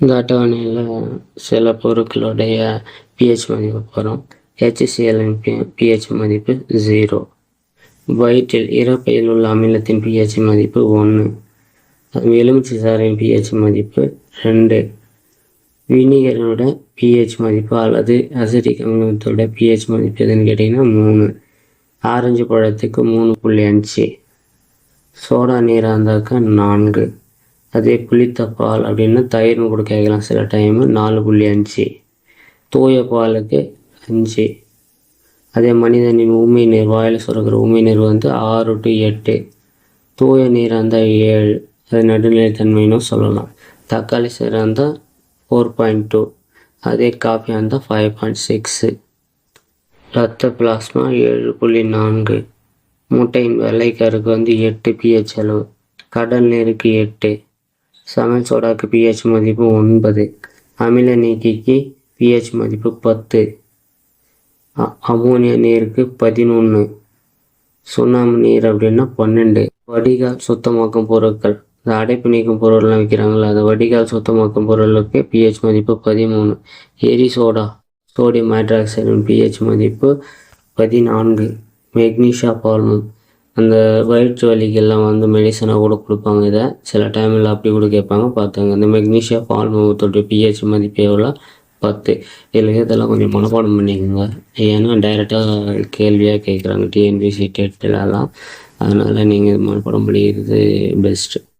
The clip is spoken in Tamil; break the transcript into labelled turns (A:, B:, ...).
A: இந்த அட்டவணையில் சில பொருட்களுடைய பிஹெச் மதிப்பு போகிறோம் HCl பி மதிப்பு ஜீரோ வயிற்றில் இறப்பையில் உள்ள அமிலத்தின் பிஹெச் மதிப்பு ஒன்று எலுமிச்சை சாரின் பிஹெச் மதிப்பு ரெண்டு. வினிகரோட பிஹெச் மதிப்பு அல்லது அசிட்டிக் அமிலத்தோட பிஹெச் மதிப்பு எதுன்னு கேட்டிங்கன்னா மூணு. ஆரஞ்சு பழத்துக்கு மூணு புள்ளி அஞ்சு. சோடா நீராக இருந்தாக்கா நான்கு. அதே புளித்த பால் அப்படின்னா தயிர்னு கூட கேட்கலாம். சில டைமு நாலு புள்ளி அஞ்சு. தூய பாலுக்கு அஞ்சு. அதே மனிதனின் உண்மை நீர் வாயில் சுரக்கிற உண்மை நீர் வந்து ஆறு டு எட்டு. தூய நீராக இருந்தால் ஏழு. அது நடுநிலைத்தன்மைன்னு சொல்லலாம். தக்காளி சீராக இருந்தால் ஃபோர் பாயிண்ட் டூ அதே காஃபி இருந்தால் ஃபைவ் பாயிண்ட் சிக்ஸு ரத்த பிளாஸ்மா ஏழு புள்ளி நான்கு. முட்டையின் வெள்ளைக்கருக்கு வந்து எட்டு பிஹெச் அளவு. கடல் நீருக்கு எட்டு. சமையல் சோடாக்கு பிஹெச் மதிப்பு ஒன்பது. அமில நீக்கிக்கு பிஹெச் மதிப்பு பத்து. அ- அமோனியா நீருக்கு பதினொன்று சுண்ணாம்பு நீர் அப்படின்னா பன்னெண்டு. வடிகால் சுத்தமாக்கும் பொருட்கள். இந்த அடைப்பு நீக்கும் பொருள்லாம் விற்கிறாங்களா அந்த வடிகால் சுத்தமாக்கும் பொருளுக்கு பிஹெச் மதிப்பு பதிமூணு. எரி சோடா சோடியம் ஹைட்ராக்சைடின் பிஹெச் மதிப்பு பதினான்கு. மெக்னீஷியா பால்மம். அந்த வயிற்று வலிக்கெல்லாம் வந்து மெடிசனாக கூட கொடுப்பாங்க இதை. சில டைமில் அப்படி கூட கேட்பாங்க பார்த்துங்க. இந்த மெக்னீஷியா பால்மத்தோட பிஹெச் மதிப்பு எவ்வளோ? பத்து. இதில் இதெல்லாம் கொஞ்சம் மனப்பாடம் பண்ணிக்கோங்க. ஏன்னா டைரெக்டாக கேள்வியாக கேட்குறாங்க. டிஎன்பிசி டெட்டிலலாம் அதனால் நீங்கள் மனப்பாடம் பண்ணிக்கிறது பெஸ்ட்டு